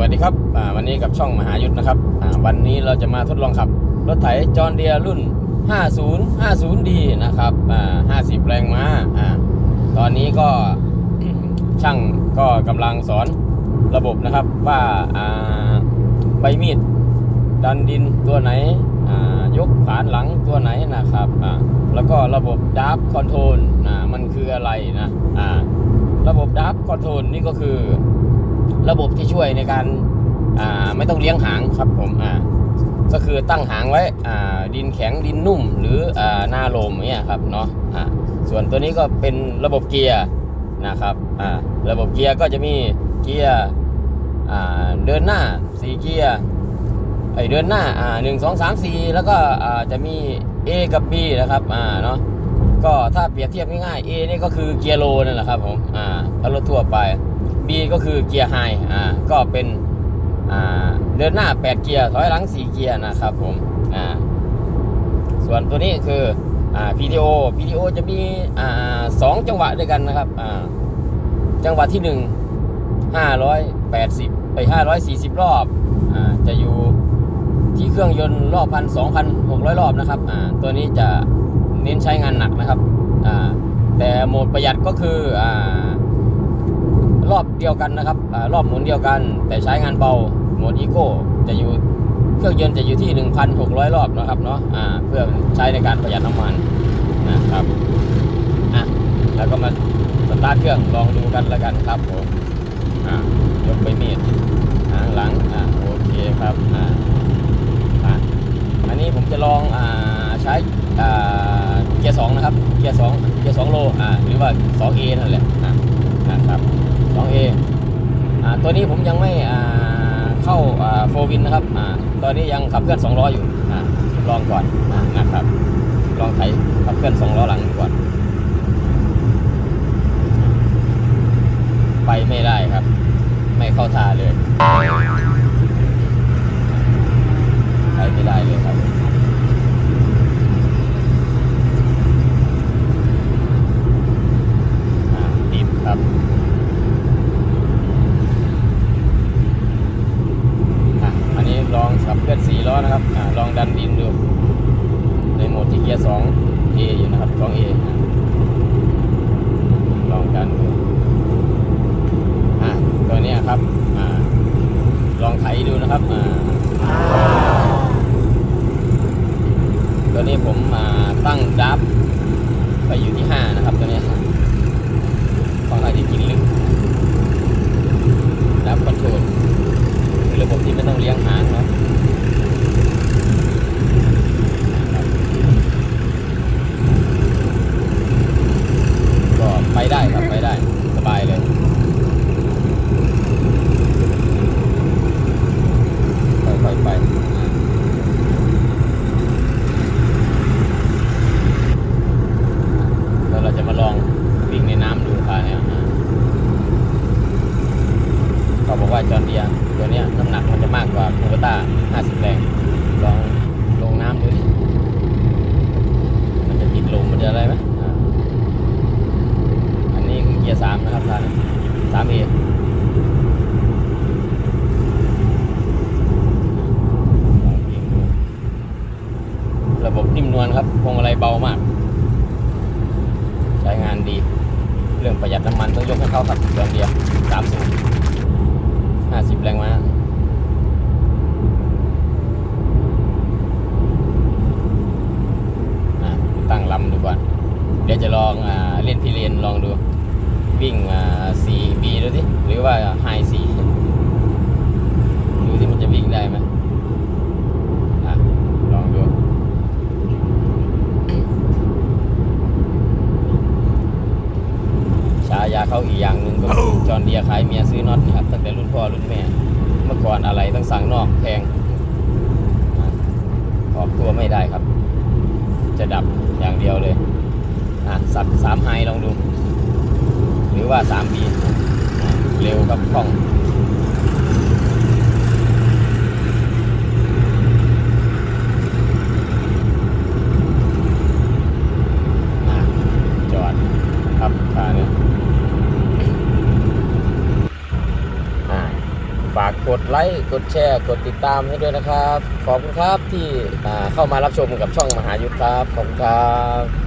วัสดีครับวันนี้กับช่องมหายุทธนะครับวันนี้เราจะมาทดลองขับ รถไถจอร์เดียรุ่น 50 50D นะครับ50 แรงม้าอ่าตอนนี้ก็ช่างก็กำลังสอนระบบนะครับว่าใบมีด ดันดินตัวไหนยกฐานหลังตัวไหนนะครับแล้วก็ระบบดับคอนโทรลมันคืออะไรนะระบบดับคอนโทรลนี่ก็คือ ระบบที่ช่วยในการไม่ต้องเลี้ยงหางครับผมก็คือตั้งหางไว้ดินแข็งดินนุ่ม หรืออหน้าลมเนี่ยครับเนาะส่วนตัวนี้ก็เป็นระบบเกียร์นะครับระบบเกียร์ก็จะมีเกียร์เดินหน้าสี่เกียร์ไอเดินหน้าหนึ่งสองสามสี่แล้วก็จะมี A กับ B นะครับเนาะก็ถ้าเปรียบเทียบง่ายๆ A นี่ก็คือเกียร์โลนั่นแหละครับผมอ่ารถทั่วไป B ก็คือเกียร์ไฮอ่าก็เป็นอ่าเดินหน้า 8 เกียร์ถอยหลัง 4 เกียร์นะครับผมอ่าส่วนตัวนี้คืออ่า PTO PTO จะมีอ่าสองจังหวะด้วยกันนะครับอ่าจังหวะที่ 1 580 ไป 540 รอบอ่าจะอยู่ที่เครื่องยนต์รอบพันสองพันหกร้อยรอบนะครับอ่าตัวนี้จะเน้นใช้งานหนักนะครับอ่าแต่โหมดประหยัดก็คืออ่า อบเดียวกันนะครับอรอบหมุนเดียวกัน แต่ใช้งานเบาโหมดอีโก้จะอยู่เครื่องยนต์จะอยู่ที่ 1,600 รอบนะครับเนาะอ่าเพื่อใช้ในการประหยัดน้ำมันนะครับอะแล้วก็มาสตาร์ทเครื่องลองดูกันแล้วกันครับผมอ่ายกไปมีดหางหลังอ่าโอเคครับอ่าอันนี้ผมจะลองอ่าใช้อ่าเกียร์สองนะครับ เกียร์สองเกียร์สองโลอ่าหรือว่า 2A นั่นแหละอะนะครับ 2A อ่าตัว นี้ผมยังไม่เข้าโฟวินนะครับอตอนนี้ยังขับเคลื่อน2ล้ออยู่อลองก่อนอนะครับ ลองไถขับเคลื่อน2ล้อหลังก่อน ไปไม่ได้ครับ ไม่เข้าท่าเลยไปไม่ได้เลยครับ อ่าติดครับ อะอันนี้ลองขับเคลื่อ นสี่ล้อนะครับอลองดันดินดูในโหมดที่เกียร์สอง A อยู่นะครับสอง A อะลองดันดูอะตัวนี้ครับอลองไถดูนะครับอ่าตัวนี้ผมอ่าตั้งดับไปอยู่ที่ห้านะครับตัวนี้ยค่อนข้างจะกินลึกดับคอนโทรล คือระบบที่ไม่ต้องเลี้ยงหางเนาะก็ไปได้ครับไปได้สบายเลย ค่อยๆไปอ่าแล้วเราจะมาลอง วิ่งในน้ำดูค่ะเนี่ยเขาบอกว่าจอร์เดียตัวเนี้ยน้ำหนักมันจะมากกว่าคูเบต้า50 แรงลองลงน้ำดูดิมันจะติดลมมันจะอะไรไหมอันนี้คือเกียร์สามนะครับท่านสามเอระบบนิ่มนวลครับพวงมาลัยเบามาก ใช้งานดี รื่องประหยัดน้ำมันต้องยกให้เขาครับจอร์เดียสามสูบห้าสิบแรงม้าตั้งลำดูก่อน เดี๋ยวจะลองอเล่นพิเรนลองดู วิ่งอ่า 4B ดูสิหรือว่าไฮ4ดูที่มันจะวิ่งได้ไหมอะ ลองดู ฉายา เขาอีกอย่างหนึ่งก็คือจอห์นเดียขายเมียซื้อน็อตนะครับตั้งแต่รุ่นพ่อรุ่นแม่ เมื่อก่อนอะไรต้องสั่งนอกแพงอะออกตัวไม่ได้ครับ จะดับอย่างเดียวเลยอะสับสามไฮลองดู หรือว่าสามบีเร็วครับคล่อง อะจอดครับขาเนี่ย อ่า ฝา กดไลค์กดแชร์กดติดตามให้ด้วยนะครับ ขอบคุณครับที่เข้ามารับชมกับช่องมหายุทธครับ ขอบคุณครับ